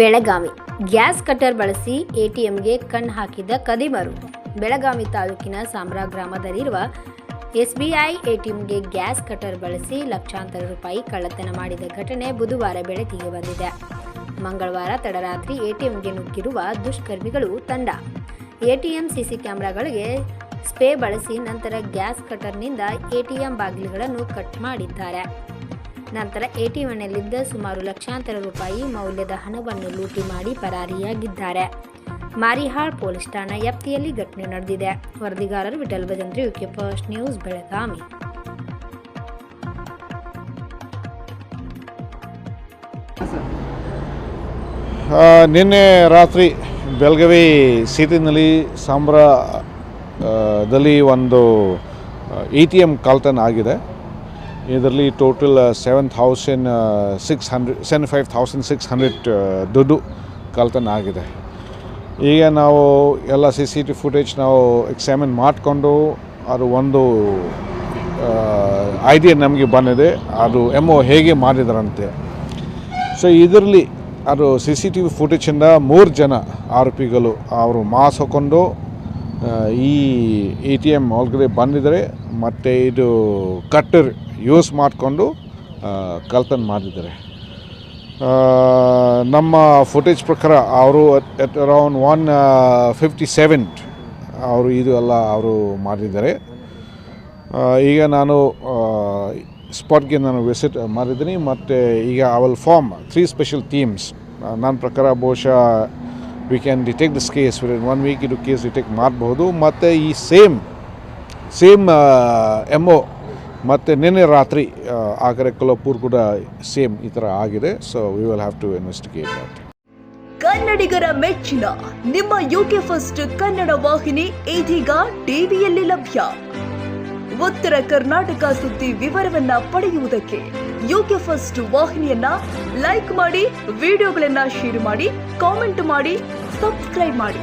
Belagavi. Gas cutter ಬಳಸಿ ಎಟಿಎಂಗೆ ಕಣ್ಣು ಹಾಕಿದ ಕದಿಮರು. ಬೆಳಗಾವಿ ತಾಲೂಕಿನ ಸಾಮ್ರಾ ಗ್ರಾಮದಲ್ಲಿರುವ ಎಸ್ಬಿಐ ಎಟಿಎಂಗೆ ಗ್ಯಾಸ್ ಕಟರ್ ಬಳಸಿ ಲಕ್ಷಾಂತರ ರೂಪಾಯಿ ಕಳ್ಳತನ ಮಾಡಿದ ಘಟನೆ ಬುಧವಾರ ಬೆಳಕಿಗೆ ಬಂದಿದೆ. ಮಂಗಳವಾರ ತಡರಾತ್ರಿ ಎಟಿಎಂಗೆ ನುಗ್ಗಿರುವ ದುಷ್ಕರ್ಮಿಗಳು ತಂಡ. ಎಟಿಎಂ ಸಿಸಿ ಕ್ಯಾಮೆರಾಗಳಿಗೆ ಸ್ಪೇ ಬಳಸಿ ನಂತರ ಗ್ಯಾಸ್ ಕಟರ್ನಿಂದ ಎಟಿಎಂ ಬಾಗಿಲುಗಳನ್ನು ಕಟ್ ಮಾಡಿದ್ದಾರೆ. ನಂತರ ಎಟಿಎಂನಲ್ಲಿದ್ದ ಸುಮಾರು ಲಕ್ಷಾಂತರ ರೂಪಾಯಿ ಮೌಲ್ಯದ ಹಣವನ್ನು ಲೂಟಿ ಮಾಡಿ ಪರಾರಿಯಾಗಿದ್ದಾರೆ. ಮಾರಿಹಾಳ್ ಪೊಲೀಸ್ ಠಾಣಾ ವ್ಯಾಪ್ತಿಯಲ್ಲಿ ಘಟನೆ ನಡೆದಿದೆ. ವರದಿಗಾರರು Vithal Bhajantri UK first news Belagavi. ನಿನ್ನೆ ರಾತ್ರಿ ಬೆಳಗಾವಿ ಸಿಟಿನಲ್ಲಿ ಸಾಂಬ್ರ ಆ, ದಲ್ಲಿ ಒಂದು ಎ ಟಿ ಎಂ ಕಳ್ತನ ಆಗಿದೆ. ಇದರಲ್ಲಿ total seven thousand six hundred seven five thousand six hundred ದುಡ್ಡು ಕಳ್ತನ ಆಗಿದೆ. ಈಗ ನಾವು ಎಲ್ಲ ಸಿ ಸಿ ಟಿ ಫುಟೇಜ್ ನಾವು ಎಕ್ಸಾಮಿನ್ ಮಾಡಿಕೊಂಡು ಅದು ಒಂದು ಐಡಿಯಾ ನಮಗೆ ಬಂದಿದೆ. ಅದು ಎಂ ಒ ಹೇಗೆ ಮಾಡಿದಾರಂತೆ. ಸೊ ಇದರಲ್ಲಿ ಅದು ಸಿ ಸಿ ಟಿ ವಿ ಫುಟೇಜಿಂದ ಮೂರು ಜನ ಆರೋಪಿಗಳು ಅವರು ಮಾಸ್ ಹಾಕ್ಕೊಂಡು ಈ ಎ ಟಿ ಎಂ ಒಳಗಡೆ ಬಂದಿದ್ದಾರೆ. ಮತ್ತು ಇದು ಕಟ್ಟರ್ ಯೂಸ್ ಮಾಡಿಕೊಂಡು ಕಳ್ತನ ಮಾಡಿದ್ದಾರೆ. ನಮ್ಮ ಫುಟೇಜ್ ಪ್ರಕಾರ ಅವರು at around one fifty seven ಅವರು ಇದು ಎಲ್ಲ ಅವರು ಮಾಡಿದ್ದಾರೆ. ಈಗ ನಾನು ಸ್ಪಾಟ್ಗೆ ನಾನು ವಿಸಿಟ್ ಮಾಡಿದ್ದೀನಿ ಮತ್ತು ಈಗ ಅವಲ್ will form three special teams ನನ್ನ ಪ್ರಕಾರ ಬಹುಶಃ we can detect this case within one week ಇದು ಕೇಸ್ ಡಿಟೆಕ್ಟ್ ಮಾಡಬಹುದು ಮತ್ತು ಈ ಸೇಮ್ ಸೇಮ್ ಎಂ ಒ ಮತ್ತು ನಿನ್ನೆ ರಾತ್ರಿ ಆಗರೆ ಕೊಲ್ಲಾಪುರ್ ಕೂಡ ಸೇಮ್ ಈ ಥರ ಆಗಿದೆ. So we will have to investigate that ಕನ್ನಡಿಗರ ಮೆಚ್ಚಿನ ನಿಮ್ಮ ಯುಕೆ ಫಸ್ಟ್ ಕನ್ನಡ ವಾಹಿನಿ ಇದೀಗ ಟಿವಿಯಲ್ಲಿ ಲಭ್ಯ. ಉತ್ತರ ಕರ್ನಾಟಕ ಸುದ್ದಿ ವಿವರವನ್ನ ಪಡೆಯುವುದಕ್ಕೆ ಯುಕೆ ಫಸ್ಟ್ ವಾಹಿನಿಯನ್ನ ಲೈಕ್ ಮಾಡಿ, ವಿಡಿಯೋಗಳನ್ನ ಶೇರ್ ಮಾಡಿ ಕಾಮೆಂಟ್ ಮಾಡಿ ಸಬ್ಸ್ಕ್ರೈಬ್ ಮಾಡಿ.